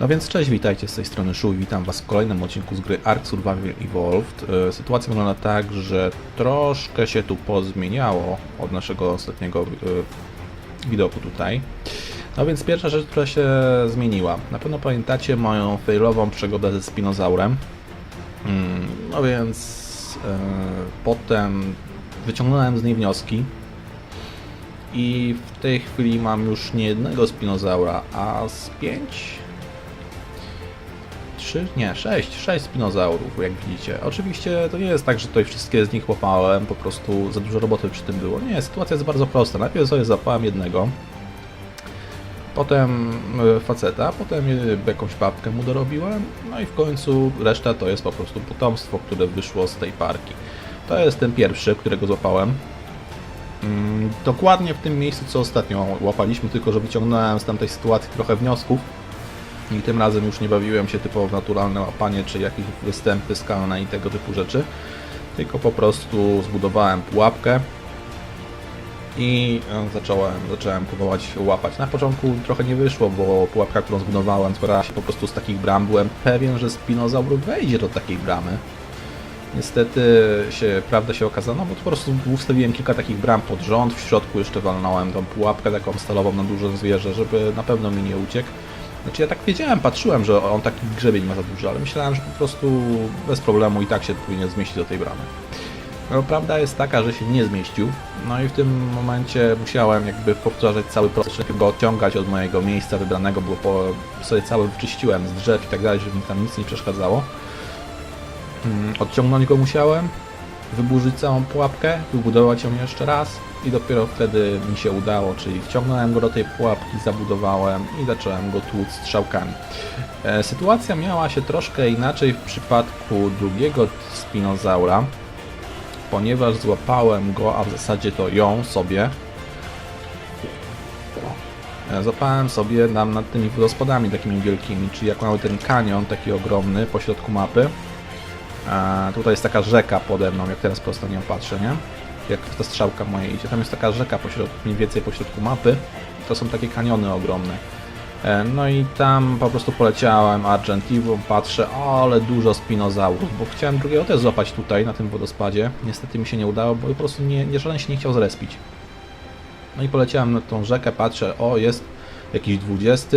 No więc cześć, witajcie z tej strony Szu i witam Was w kolejnym odcinku z gry Ark Survival Evolved. E, Sytuacja wygląda tak, że troszkę się tu pozmieniało od naszego ostatniego e, widoku tutaj. No więc pierwsza rzecz, która się zmieniła. Na pewno pamiętacie moją failową przygodę ze Spinozaurem. Mm, No więc e, potem wyciągnąłem z niej wnioski i w tej chwili mam już nie jednego spinozaura, a z pięć trzy, nie, sześć, sześć spinozaurów, jak widzicie. Oczywiście to nie jest tak, że tutaj wszystkie z nich łapałem, po prostu za dużo roboty przy tym było. Nie, sytuacja jest bardzo prosta. Najpierw sobie zapałem jednego, potem e, faceta, potem e, jakąś babkę mu dorobiłem, no i w końcu reszta to jest po prostu potomstwo, które wyszło z tej parki. To jest ten pierwszy, którego złapałem. Mm, Dokładnie w tym miejscu, co ostatnio łapaliśmy, tylko że wyciągnąłem z tamtej sytuacji trochę wniosków i tym razem już nie bawiłem się typowo w naturalne łapanie, czy jakieś występy skalne i tego typu rzeczy, tylko po prostu zbudowałem pułapkę i e, zacząłem, zacząłem próbować łapać. Na początku trochę nie wyszło, bo pułapka, którą zbudowałem, składała się po prostu z takich bram. Byłem pewien, że spinozaur wejdzie do takiej bramy. Niestety się, prawda się okazała, no bo po prostu ustawiłem kilka takich bram pod rząd, w środku jeszcze walnąłem tą pułapkę taką stalową na duże zwierzę, żeby na pewno mi nie uciekł. Znaczy ja tak wiedziałem, patrzyłem, że on taki grzebień ma za duży, ale myślałem, że po prostu bez problemu i tak się powinien zmieścić do tej bramy. No, prawda jest taka, że się nie zmieścił, no i w tym momencie musiałem jakby powtarzać cały proces, żeby go odciągać od mojego miejsca wybranego, bo po, sobie cały wyczyściłem z drzew i tak dalej, żeby mi tam nic nie przeszkadzało. Mm, Odciągnąć go musiałem, wyburzyć całą pułapkę, wybudować ją jeszcze raz i dopiero wtedy mi się udało, czyli wciągnąłem go do tej pułapki, zabudowałem i zacząłem go tłuc strzałkami. E, sytuacja miała się troszkę inaczej w przypadku drugiego spinozaura, ponieważ złapałem go, a w zasadzie to ją sobie. E, Złapałem sobie nam nad tymi wodospadami takimi wielkimi, czyli jak mamy ten kanion taki ogromny po środku mapy, a tutaj jest taka rzeka pode mną, jak teraz prosto nią patrzę, nie? Jak ta strzałka moja idzie. Tam jest taka rzeka pośrodku, mniej więcej po środku mapy. To są takie kaniony ogromne. E, No i tam po prostu poleciałem Argentivą, patrzę, ale dużo spinozaurów, bo chciałem drugiego też złapać tutaj, na tym wodospadzie. Niestety mi się nie udało, bo po prostu nie, nie żaden się nie chciał zrespić. No i poleciałem na tą rzekę, patrzę, o, jest jakiś 20,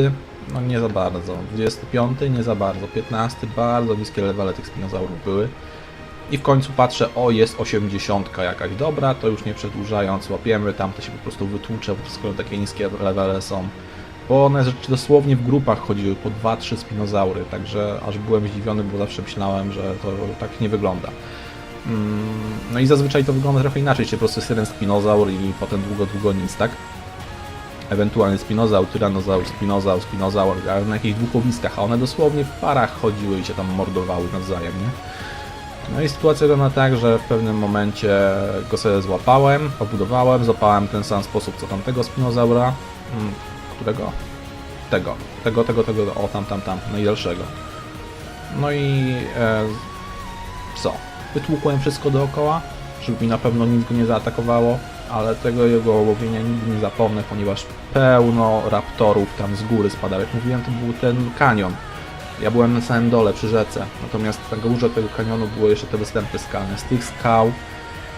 no nie za bardzo, 25 nie za bardzo, 15 bardzo niskie levele tych spinozaurów były. I w końcu patrzę, o jest 80 jakaś dobra, to już nie przedłużając łapiemy, tam to się po prostu wytłucze, skoro takie niskie levele są. Bo one rzeczy dosłownie w grupach chodziły po 2-3 spinozaury, także aż byłem zdziwiony, bo zawsze myślałem, że to tak nie wygląda. Mm, No i zazwyczaj to wygląda trochę inaczej, czyli po prostu jest jeden spinozaur i potem długo, długo nic, tak? ewentualnie spinozaur, tyranozaur, spinozaur, spinozaur, ale na jakichś dwóch łowiskach, a one dosłownie w parach chodziły i się tam mordowały nawzajem, nie? No i sytuacja wygląda tak, że w pewnym momencie go sobie złapałem, pobudowałem, złapałem ten sam sposób co tamtego spinozaura, mm, którego? Tego, tego, tego, tego, o tam, tam, tam, najdalszego. No i e, co? Wytłukłem wszystko dookoła, żeby mi na pewno nic go nie zaatakowało, ale tego jego łowienia nigdy nie zapomnę, ponieważ pełno raptorów tam z góry spadało. Jak mówiłem, to był ten kanion. Ja byłem na samym dole przy rzece, natomiast na górze tego kanionu były jeszcze te występy skalne. Z tych skał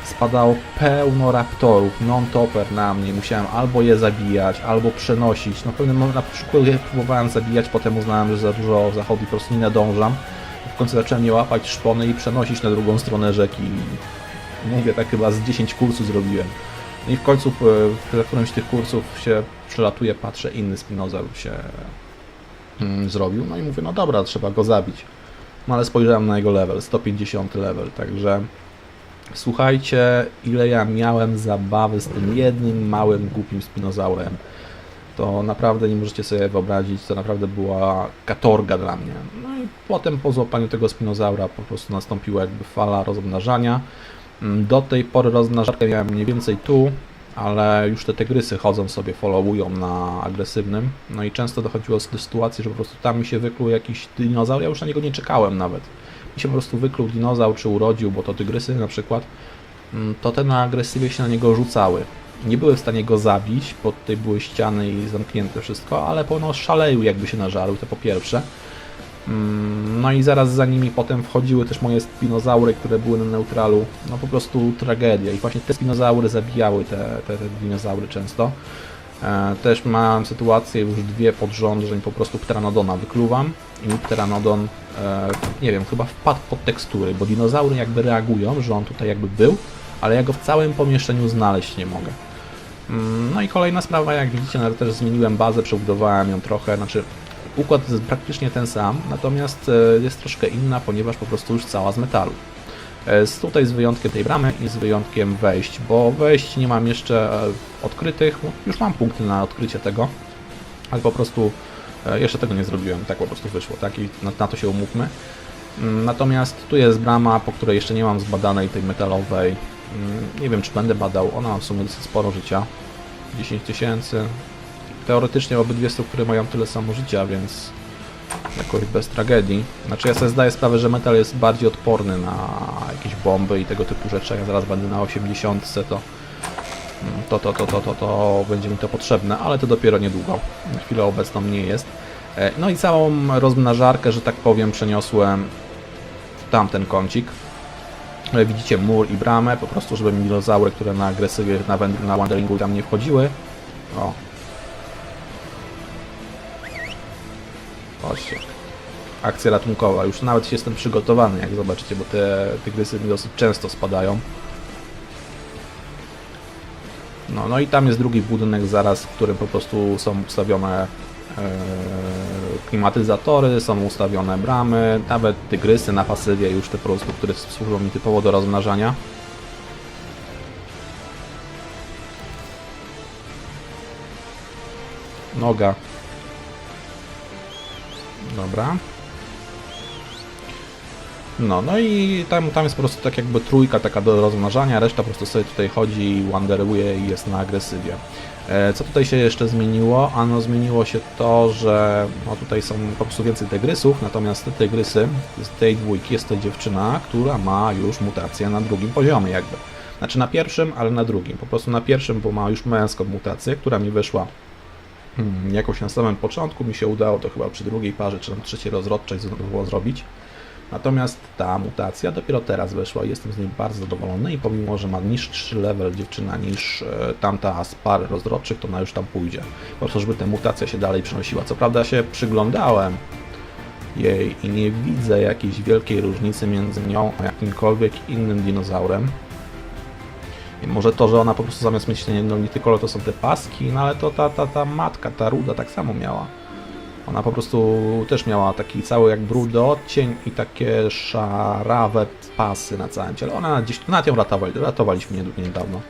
spadało pełno raptorów, non-topper na mnie. Musiałem albo je zabijać, albo przenosić. No pewnym na początku je próbowałem zabijać, potem uznałem, że za dużo zachodzi, po prostu nie nadążam. W końcu zacząłem je łapać szpony i przenosić na drugą stronę rzeki. Mówię, tak chyba z 10 kursów zrobiłem. No i w końcu e, w którymś z tych kursów się przelatuje, patrzę, inny spinozaur się zrobił. No i mówię, no dobra, trzeba go zabić. No ale spojrzałem na jego level, 150 level, także słuchajcie, ile ja miałem zabawy z tym jednym małym, głupim spinozaurem. To naprawdę nie możecie sobie wyobrazić, to naprawdę była katorga dla mnie. No i potem po złapaniu tego spinozaura po prostu nastąpiła jakby fala rozmnażania. Mm, Do tej pory rozmnażarkę miałem mniej więcej tu, ale już te tygrysy chodzą sobie, followują na agresywnym. No i często dochodziło do sytuacji, że po prostu tam mi się wykluł jakiś dinozaur, ja już na niego nie czekałem nawet. Mi się po prostu wykluł dinozaur, czy urodził, bo to tygrysy na przykład, mm, to te na agresywie się na niego rzucały. nie były w stanie go zabić, bo tutaj były ściany i zamknięte wszystko, ale pono szaleły jakby się nażarły, to po pierwsze. Mm, No i zaraz za nimi potem wchodziły też moje spinozaury, które były na neutralu. No po prostu tragedia. I właśnie te spinozaury zabijały te, te, te dinozaury często. E, Też mam sytuację już dwie pod rząd, że po prostu pteranodona wykluwam i pteranodon, e, nie wiem, chyba wpadł pod tekstury, bo dinozaury jakby reagują, że on tutaj jakby był, ale ja go w całym pomieszczeniu znaleźć nie mogę. Mm, No i kolejna sprawa, jak widzicie, nawet też zmieniłem bazę, przebudowałem ją trochę, znaczy układ jest praktycznie ten sam, natomiast e, jest troszkę inna, ponieważ po prostu już cała z metalu. E, tutaj z wyjątkiem tej bramy i z wyjątkiem wejść, bo wejść nie mam jeszcze e, odkrytych, już mam punkty na odkrycie tego, ale po prostu jeszcze tego nie zrobiłem, tak po prostu wyszło, tak i na, na to się umówmy. Mm, Natomiast tu jest brama, po której jeszcze nie mam zbadanej tej metalowej. Mm, Nie wiem, czy będę badał. Ona ma w sumie dosyć sporo życia. 10 tysięcy. Teoretycznie obydwie struktury mają tyle samo życia, więc jakoś bez tragedii. Znaczy ja sobie zdaję sprawę, że metal jest bardziej odporny na jakieś bomby i tego typu rzeczy. Ja zaraz będę na 80, to to, to, to, to, to, to będzie mi to potrzebne, ale to dopiero niedługo. Na chwilę obecną nie jest. E, No i całą rozmnażarkę, że tak powiem, przeniosłem w tamten kącik. E, Widzicie mur i bramę, po prostu żeby mi dinozaury, które na agresywie na, na wanderingu tam nie wchodziły. O. Chodźcie. Akcja ratunkowa. Już nawet jestem przygotowany, jak zobaczycie, bo te tygrysy mi dosyć często spadają. No, no i tam jest drugi budynek zaraz, w którym po prostu są ustawione e, klimatyzatory, są ustawione bramy, nawet tygrysy na pasywie już te po prostu, które służą mi typowo do rozmnażania. Noga. Dobra. No, no i tam, tam jest po prostu tak jakby trójka taka do rozmnażania, reszta po prostu sobie tutaj chodzi, wanderuje i jest na agresywie. E, Co tutaj się jeszcze zmieniło? Ano zmieniło się to, że no tutaj są po prostu więcej tygrysów, natomiast te tygrysy, z tej dwójki jest to dziewczyna, która ma już mutację na drugim poziomie jakby. Znaczy na pierwszym, ale na drugim. Po prostu na pierwszym, bo ma już męską mutację, która mi wyszła jakoś na samym początku. Mi się udało to chyba przy drugiej parze, czy tam trzeciej rozrodczej było zrobić. Natomiast ta mutacja dopiero teraz weszła i jestem z niej bardzo zadowolony i pomimo, że ma niższy level dziewczyna niż e, tamta z pary rozrodczych, to ona już tam pójdzie. Po to, żeby ta mutacja się dalej przenosiła. Co prawda się przyglądałem jej i nie widzę jakiejś wielkiej różnicy między nią a jakimkolwiek innym dinozaurem. Może to, że ona po prostu zamiast mieć ten jednolity kolor, to są te paski, no ale to ta, ta, ta matka, ta ruda tak samo miała. Ona po prostu też miała taki cały jak brudy odcień i takie szarawe pasy na całym ciele. Ona gdzieś, nawet ją ratowali, ratowaliśmy nie- niedawno.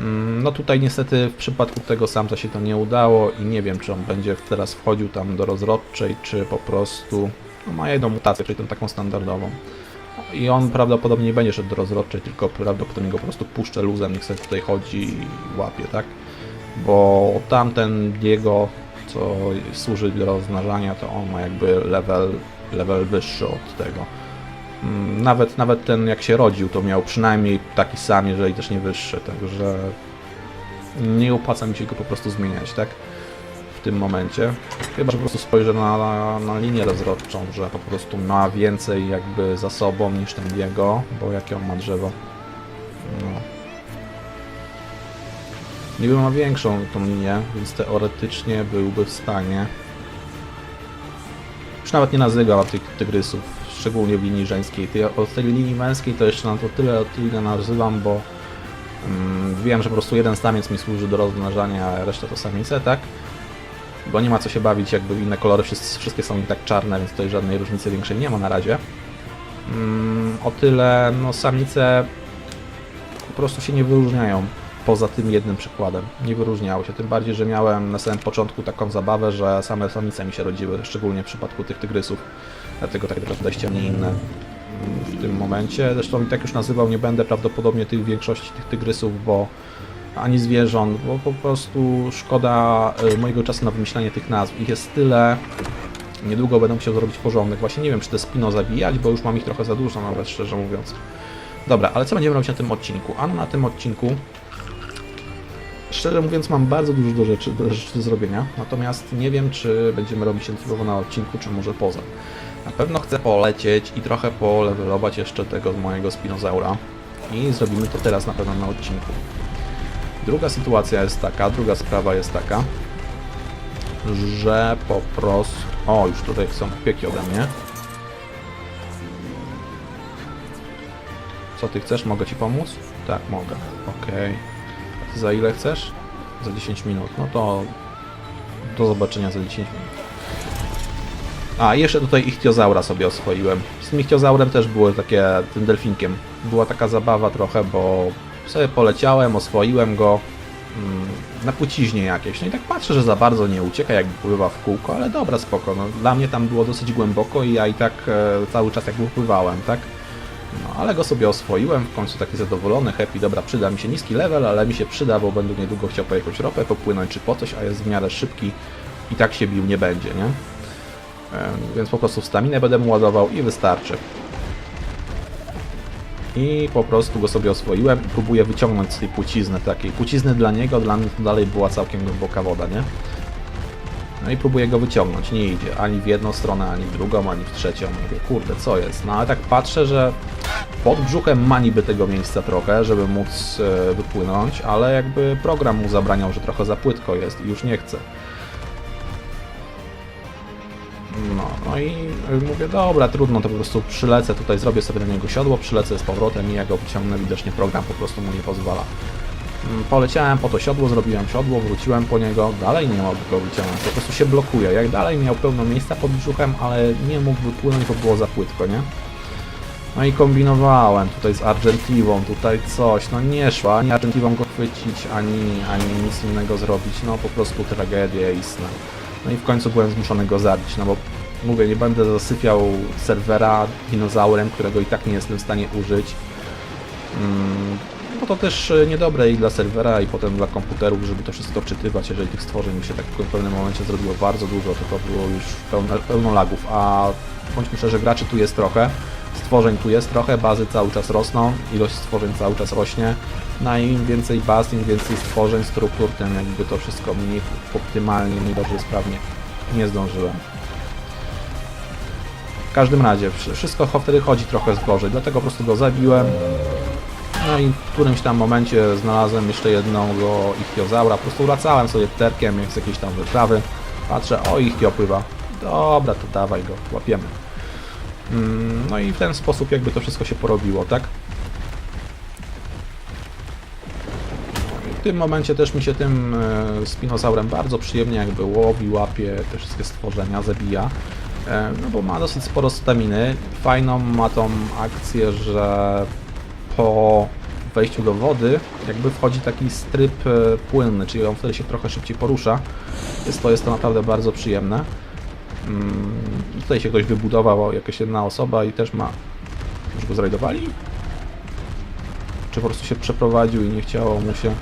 Mm, No tutaj niestety w przypadku tego samca się to nie udało i nie wiem czy on będzie teraz wchodził tam do rozrodczej, czy po prostu no, ma jedną mutację, czyli tą taką standardową. I on prawdopodobnie nie będzie szedł do rozrodczej, tylko prawdopodobnie go po prostu puszczę luzem, niech sobie tutaj chodzi i łapie, tak? Bo tamten jego, co służy do rozmnażania, to on ma jakby level, level wyższy od tego. Mm, Nawet, nawet ten jak się rodził, to miał przynajmniej taki sam, jeżeli też nie wyższy, także nie opłaca mi się go po prostu zmieniać, tak? W tym momencie. Chyba, że po prostu spojrzę na, na, na linię rozrodczą, że po prostu ma więcej jakby za sobą niż ten jego, bo jakie on ma drzewo. No. Niby ma większą tą linię, więc teoretycznie byłby w stanie. Już nawet nie nazywam tych tygrysów, szczególnie w linii żeńskiej. Od tej linii męskiej to jeszcze na to tyle tyle nazywam, bo mm, wiem, że po prostu jeden samiec mi służy do rozmnażania, a reszta to samice, tak? Bo nie ma co się bawić, jakby inne kolory, wszystkie są i tak czarne, więc tutaj żadnej różnicy większej nie ma na razie. Mm, o tyle, no samice po prostu się nie wyróżniają poza tym jednym przykładem. Nie wyróżniały się, tym bardziej, że miałem na samym początku taką zabawę, że same samice mi się rodziły, szczególnie w przypadku tych tygrysów. Dlatego tak a nie inne w tym momencie. Zresztą i tak już nazywał nie będę prawdopodobnie tych większości tych tygrysów, bo ani zwierząt, bo po prostu szkoda y, mojego czasu na wymyślanie tych nazw. Ich jest tyle. Niedługo będę musiał zrobić porządek. Właśnie nie wiem, czy te spino zabijać, bo już mam ich trochę za dużo, nawet szczerze mówiąc. Dobra, ale co będziemy robić na tym odcinku? Ano na tym odcinku Szczerze mówiąc, mam bardzo dużo do rzeczy, do rzeczy do zrobienia, natomiast nie wiem, czy będziemy robić się tylko na odcinku, czy może poza. Na pewno chcę polecieć i trochę polevelować jeszcze tego mojego spinozaura i zrobimy to teraz na pewno na odcinku. Druga sytuacja jest taka, druga sprawa jest taka, że po prostu... O, już tutaj są opieki ode mnie. Co ty chcesz? Mogę ci pomóc? Tak, mogę. Okej. Ty za ile chcesz? Za 10 minut. No to do zobaczenia za 10 minut. A, jeszcze tutaj ichtiozaura sobie oswoiłem. Z tym ichtiozaurem też było takie, tym delfinkiem. Była taka zabawa trochę, bo sobie poleciałem, oswoiłem go mm, na płciźnie jakieś. No i tak patrzę, że za bardzo nie ucieka, jakby pływa w kółko, ale dobra, spoko. No, dla mnie tam było dosyć głęboko i ja i tak e, cały czas jakby pływałem, tak? No, ale go sobie oswoiłem, w końcu taki zadowolony, happy, dobra, przyda mi się niski level, ale mi się przyda, bo będę niedługo chciał po jakąś ropę popłynąć czy po coś, a jest w miarę szybki i tak się bił nie będzie, nie? Em, Więc po prostu staminę będę mu ładował i wystarczy. I po prostu go sobie oswoiłem i próbuję wyciągnąć z tej płcizny takiej. Płcizny dla niego, dla mnie to dalej była całkiem głęboka woda, nie? No i próbuję go wyciągnąć, nie idzie ani w jedną stronę, ani w drugą, ani w trzecią. Mówię, kurde, co jest? No ale tak patrzę, że pod brzuchem ma niby tego miejsca trochę, żeby móc e, wypłynąć, ale jakby program mu zabraniał, że trochę za płytko jest i już nie chce. I y, mówię, dobra, trudno, to po prostu przylecę tutaj, zrobię sobie na niego siodło, przylecę z powrotem i ja go wyciągnę, widocznie program po prostu mu nie pozwala. Mm, Poleciałem po to siodło, zrobiłem siodło, wróciłem po niego, dalej nie mogę go wyciągnąć, po prostu się blokuje. Jak dalej miał pełno miejsca pod brzuchem, ale nie mógł wypłynąć, bo było za płytko, nie? No i kombinowałem tutaj z Argentivą, tutaj coś, no nie szło, ani Argentivą go chwycić, ani, ani nic innego zrobić, no po prostu tragedia istna. No i w końcu byłem zmuszony go zabić, no bo mówię, nie będę zasypiał serwera dinozaurem, którego i tak nie jestem w stanie użyć. Mm, bo to też e, niedobre i dla serwera, i potem dla komputerów, żeby to wszystko czytywać. Jeżeli tych stworzeń mi się tak w pewnym momencie zrobiło bardzo dużo, to to było już pełno, pełno lagów. A bądźmy szczerzy, graczy tu jest trochę, stworzeń tu jest trochę, bazy cały czas rosną, ilość stworzeń cały czas rośnie. No i im więcej baz, im więcej stworzeń, struktur, tym jakby to wszystko mniej optymalnie, mniej dobrze, sprawnie nie zdążyłem. W każdym razie, wszy- wszystko wtedy chodzi trochę gorzej, dlatego po prostu go zabiłem. No i w którymś tam momencie znalazłem jeszcze jednego ichtiozaura, po prostu wracałem sobie pterkiem z jakiejś tam wyprawy. Patrzę, o ichtio pływa. Dobra, to dawaj go, łapiemy. Mm, No i w ten sposób jakby to wszystko się porobiło, tak? W tym momencie też mi się tym e, spinozaurem bardzo przyjemnie jakby łowi, łapie te wszystkie stworzenia, zabija. E, No bo ma dosyć sporo staminy. Fajną ma tą akcję, że po wejściu do wody jakby wchodzi taki stryp e, płynny, czyli on wtedy się trochę szybciej porusza. Jest to, jest to naprawdę bardzo przyjemne. Mm, Tutaj się ktoś wybudował, jakaś jedna osoba i też ma... Już go zrajdowali? Czy po prostu się przeprowadził i nie chciało mu się...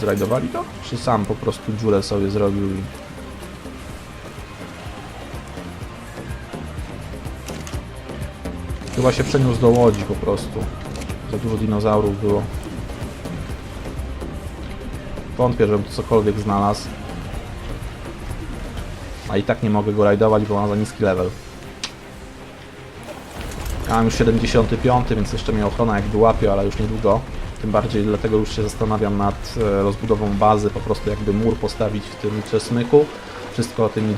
Zrajdowali to? Czy sam po prostu dziurę sobie zrobił i... Chyba się przeniósł do łodzi po prostu. Za dużo dinozaurów było. Wątpię, żebym cokolwiek znalazł. A i tak nie mogę go rajdować, bo mam za niski level. Ja mam już 75, więc jeszcze mnie ochrona jakby łapie, ale już niedługo. Tym bardziej dlatego już się zastanawiam nad e, rozbudową bazy, po prostu jakby mur postawić w tym przesmyku. Wszystko tymi e,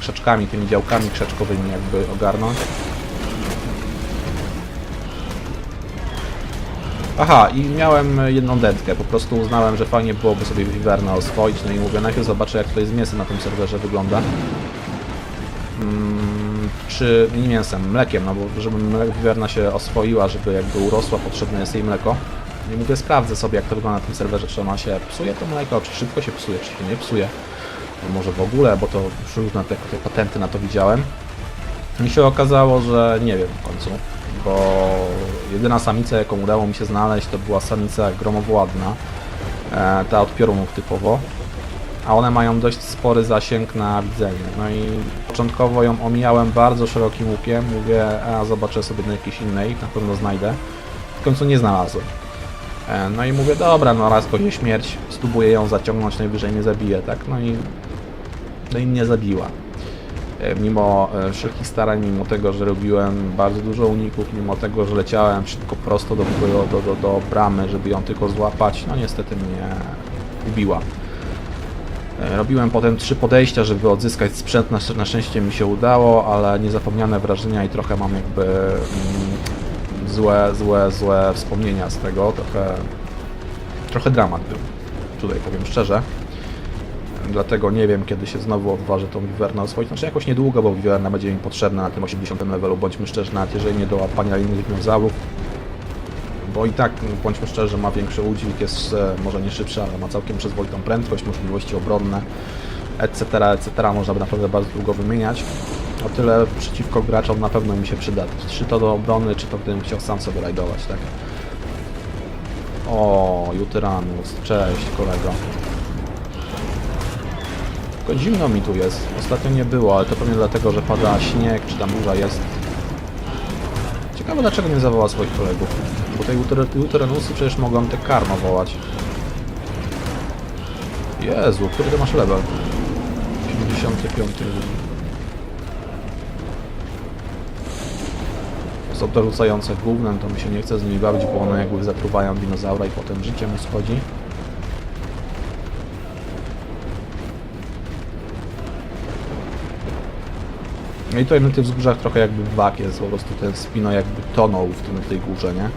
krzaczkami, tymi działkami krzaczkowymi jakby ogarnąć. Aha, i miałem jedną dętkę, po prostu uznałem, że fajnie byłoby sobie Wiverna oswoić, no i mówię, najpierw zobaczę jak to jest mięsem na tym serwerze wygląda. Mm, czy nie mięsem, mlekiem, no bo żeby Wiverna się oswoiła, żeby jakby urosła, potrzebne jest jej mleko. I mówię, sprawdzę sobie jak to wygląda na tym serwerze, czy ona się psuje to mleko, czy szybko się psuje, czy się nie psuje. No może w ogóle, bo to już różne te, te patenty na to widziałem. Mi się okazało, że nie wiem w końcu, bo jedyna samica, jaką udało mi się znaleźć, to była samica gromowładna, e, ta od piorunów typowo. a one mają dość spory zasięg na widzenie. No i początkowo ją omijałem bardzo szerokim łukiem, mówię, a zobaczę sobie na jakiejś innej, na pewno znajdę. W końcu nie znalazłem. E, No i mówię, dobra, no raz kozie śmierć, spróbuję ją zaciągnąć, najwyżej mnie zabije, tak? No i, no i mnie zabiła. E, Mimo e, wszelkich starań, mimo tego, że robiłem bardzo dużo uników, mimo tego, że leciałem szybko prosto do, do, do, do bramy, żeby ją tylko złapać, no niestety mnie ubiła. Robiłem potem trzy podejścia, żeby odzyskać sprzęt, na szczęście mi się udało, ale niezapomniane wrażenia i trochę mam jakby mm, złe, złe, złe wspomnienia z tego, trochę, trochę dramat był, tutaj powiem szczerze. Dlatego nie wiem, kiedy się znowu odważę tą wiwernę oswoić. Znaczy jakoś niedługo, bo wiwerna będzie mi potrzebna na tym 80 levelu, bądźmy szczerzy, nawet jeżeli nie do łapania innych dinozaurów. Bo i tak, bądźmy szczerzy, ma większy udźwig, jest e, może nie szybszy, ale ma całkiem przyzwoitą prędkość, możliwości obronne, etc., etc. Można by naprawdę bardzo długo wymieniać. O tyle przeciwko graczom na pewno mi się przyda. Czy to do obrony, czy to gdybym chciał sam sobie rajdować, tak? O, Jutyranus, cześć kolego. Tylko zimno mi tu jest. Ostatnio nie było, ale to pewnie dlatego, że pada śnieg, czy tam burza jest. Ciekawe dlaczego nie zawoła swoich kolegów. Bo te Juter- Juteranusy przecież mogą te karno wołać. Jezu, który ty masz level? 55. to rzucające gównem, to mi się nie chce z nimi bawić, bo one jakby zatruwają dinozaura i potem życie mu schodzi. No i tutaj na tych wzgórzach trochę jakby wak jest, po prostu ten spino jakby tonął w, tym, w tej górze, nie?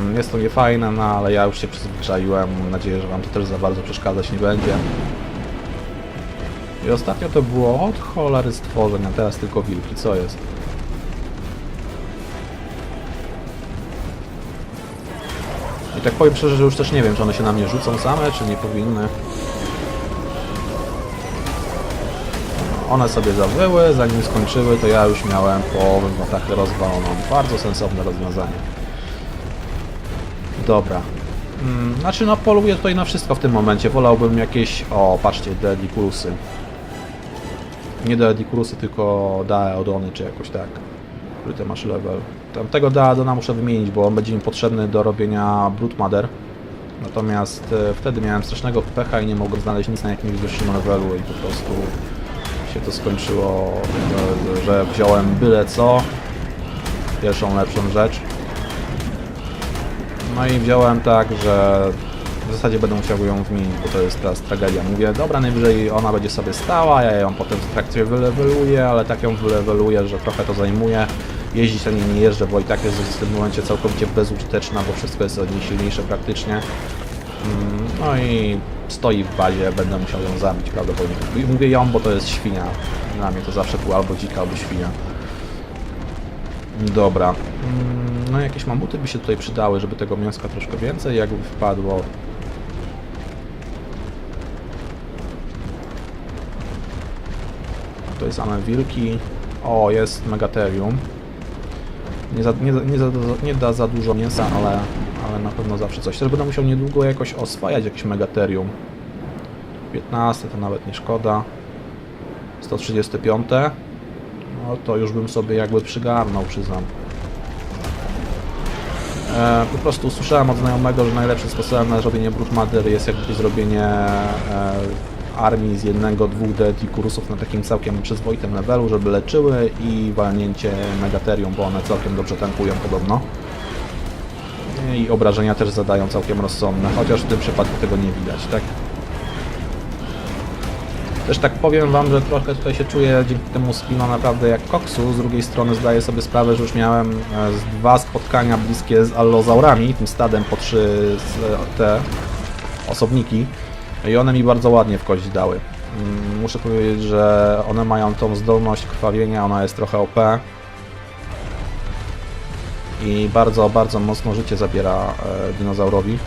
Mm, Jest to niefajne, no ale ja już się przyzwyczaiłem, mam nadzieję, że Wam to też za bardzo przeszkadzać nie będzie. I ostatnio to było od cholery stworzeń, a teraz tylko wilki, co jest? I tak powiem szczerze, że już też nie wiem, czy one się na mnie rzucą same, czy nie powinny. One sobie zawyły, zanim skończyły, to ja już miałem połowę w atakę rozwaloną. Bardzo sensowne rozwiązanie. Dobra. Mm, znaczy no poluję tutaj na wszystko w tym momencie. Wolałbym jakieś... O, patrzcie, Deedikurusy. Nie Deedikurusy, tylko Daeodony, czy jakoś tak. Który ty masz level. Tamtego Daeodona muszę wymienić, bo on będzie mi potrzebny do robienia Broodmother. Natomiast e, wtedy miałem strasznego pecha i nie mogłem znaleźć nic na jakimś wyższym levelu i po prostu się to skończyło, że wziąłem byle co, pierwszą lepszą rzecz. No i wziąłem tak, że w zasadzie będę musiał ją wymienić, bo to jest teraz tragedia. Mówię, dobra, najwyżej ona będzie sobie stała, ja ją potem w trakcie wyleweluję, ale tak ją wyleweluję, że trochę to zajmuje. Jeździć na niej nie jeżdżę, bo i tak jest w tym momencie całkowicie bezużyteczna, bo wszystko jest od niej silniejsze praktycznie. Mm, No i stoi w bazie, będę musiał ją zabić prawdopodobnie. Mówię ją, bo to jest świnia. Dla mnie to zawsze był albo dzika, albo świnia. Dobra. Mm, No jakieś mamuty by się tutaj przydały, żeby tego mięska troszkę więcej jakby wpadło. To jest same wilki. O, jest megaterium. Nie, za, nie, nie, za, nie da za dużo mięsa, ale, ale na pewno zawsze coś. Też będę musiał niedługo jakoś oswajać jakieś megaterium. 15 to nawet nie szkoda. 135. No to już bym sobie jakby przygarnął, przyznam. E, po prostu usłyszałem od znajomego, że najlepszym sposobem na zrobienie Broodmother jest jakby zrobienie e, armii z jednego, dwóch Deetikurusów na takim całkiem przyzwoitym levelu, żeby leczyły i walnięcie Megaterium, bo one całkiem dobrze tankują podobno. I obrażenia też zadają całkiem rozsądne, chociaż w tym przypadku tego nie widać, tak? Też tak powiem wam, że trochę tutaj się czuję dzięki temu spino naprawdę jak koksu. Z drugiej strony zdaję sobie sprawę, że już miałem e, dwa spotkania bliskie z allozaurami, tym stadem po trzy z- te osobniki i one mi bardzo ładnie w kość dały. Mm, Muszę powiedzieć, że one mają tą zdolność krwawienia, ona jest trochę OP i bardzo, bardzo mocno życie zabiera e, dinozaurowi.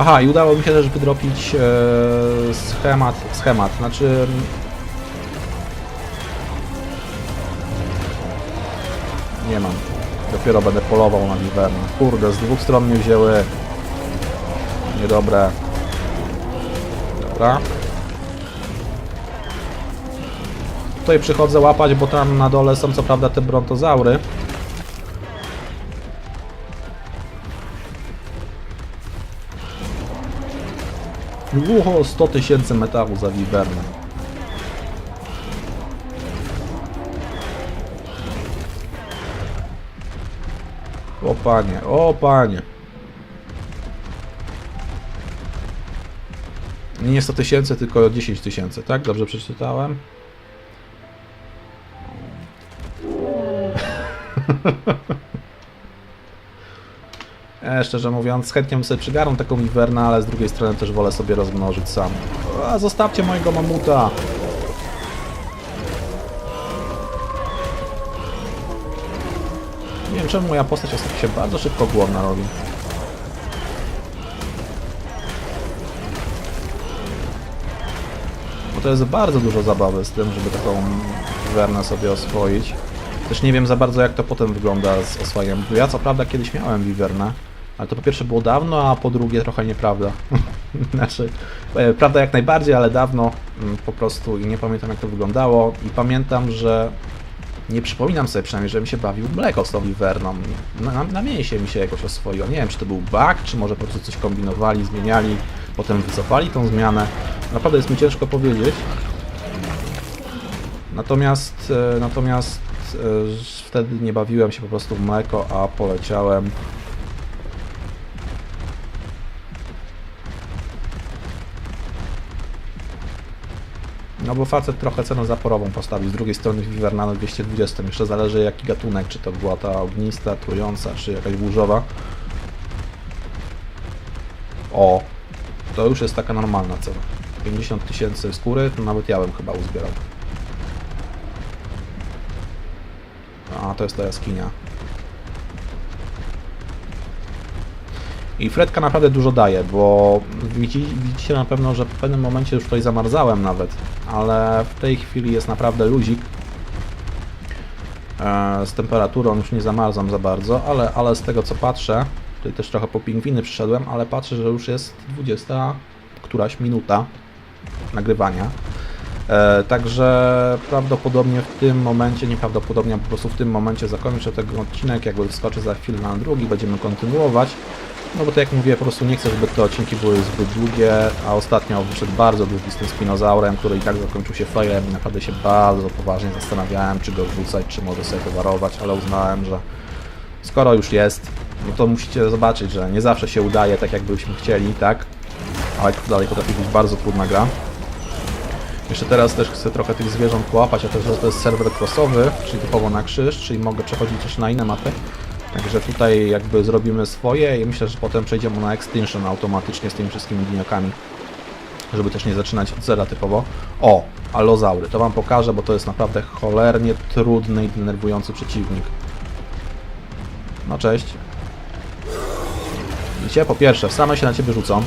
Aha, i udało mi się też wydropić e, schemat, schemat, znaczy Dopiero będę polował na wiwerny. Kurde, z dwóch stron mnie wzięły. Niedobre. Dobra. Tutaj przychodzę łapać, bo tam na dole są co prawda te brontozaury. Uho, 100 tysięcy metalu za wiwernę. Panie, o panie. Nie 100 tysięcy, tylko 10 tysięcy, tak? Dobrze przeczytałem? E, szczerze mówiąc, chętnie bym sobie przygarnął taką wiwernę, ale z drugiej strony też wolę sobie rozmnożyć sam. A, zostawcie mojego mamuta! Nie wiem czemu moja postać ostatnio się bardzo szybko głodna robi. Bo to jest bardzo dużo zabawy z tym, żeby taką wiwernę sobie oswoić. Też nie wiem za bardzo jak to potem wygląda z oswajaniem. Ja co prawda kiedyś miałem wiwernę, ale to po pierwsze było dawno, a po drugie trochę nieprawda. znaczy, e, prawda jak najbardziej, ale dawno mm, po prostu i nie pamiętam jak to wyglądało. I pamiętam, że nie przypominam sobie przynajmniej, żebym się bawił z tą wiwerną. Na, na, na mięsie mi się jakoś oswoiło. Nie wiem, czy to był bug, czy może po prostu coś kombinowali, zmieniali, potem wycofali tą zmianę. Naprawdę jest mi ciężko powiedzieć. Natomiast, e, natomiast e, wtedy nie bawiłem się po prostu w mleko, a poleciałem No bo facet trochę cenę zaporową postawił, z drugiej strony Wiverna na 220, jeszcze zależy jaki gatunek, czy to była ta ognista, trująca, czy jakaś burzowa. O, to już jest taka normalna cena. 50 tysięcy skóry, to nawet ja bym chyba uzbierał. A, to jest ta jaskinia. I Fredka naprawdę dużo daje, bo widzi, widzicie na pewno, że w pewnym momencie już tutaj zamarzałem nawet, ale w tej chwili jest naprawdę luzik. E, Z temperaturą już nie zamarzam za bardzo, ale, ale z tego co patrzę, tutaj też trochę po pingwiny przyszedłem, ale patrzę, że już jest 20 któraś minuta nagrywania. E, także prawdopodobnie w tym momencie, nieprawdopodobnie, po prostu w tym momencie zakończę ten odcinek, jakby wskoczę za chwilę na drugi, będziemy kontynuować. No bo tak jak mówię, po prostu nie chcę, żeby te odcinki były zbyt długie, a ostatnio wyszedł bardzo długi z tym spinozaurem, który i tak zakończył się failem i naprawdę się bardzo poważnie zastanawiałem, czy go wrzucać, czy może sobie powarować, ale uznałem, że skoro już jest, no to musicie zobaczyć, że nie zawsze się udaje tak, jakbyśmy chcieli, tak? Ale dalej potrafi być bardzo trudna gra. Jeszcze teraz też chcę trochę tych zwierząt połapać, a też, że to jest serwer crossowy, czyli typowo na krzyż, czyli mogę przechodzić też na inne mapy. Także tutaj jakby zrobimy swoje i myślę, że potem przejdziemy na Extinction automatycznie z tymi wszystkimi liniokami, żeby też nie zaczynać od zera typowo. O, alozaury, to wam pokażę, bo to jest naprawdę cholernie trudny i denerwujący przeciwnik. No cześć. Widzicie, po pierwsze, same się na ciebie rzucą.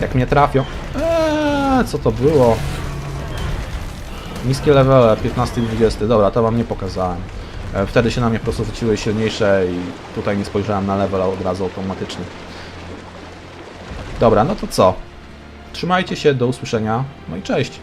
Jak mnie trafią... Eee, co to było? Niskie levele, 15 i 20. Dobra, to wam nie pokazałem. E, Wtedy się na mnie po prostu rzuciły silniejsze i tutaj nie spojrzałem na level od razu automatycznie. Dobra, no to co? Trzymajcie się, do usłyszenia, no i cześć!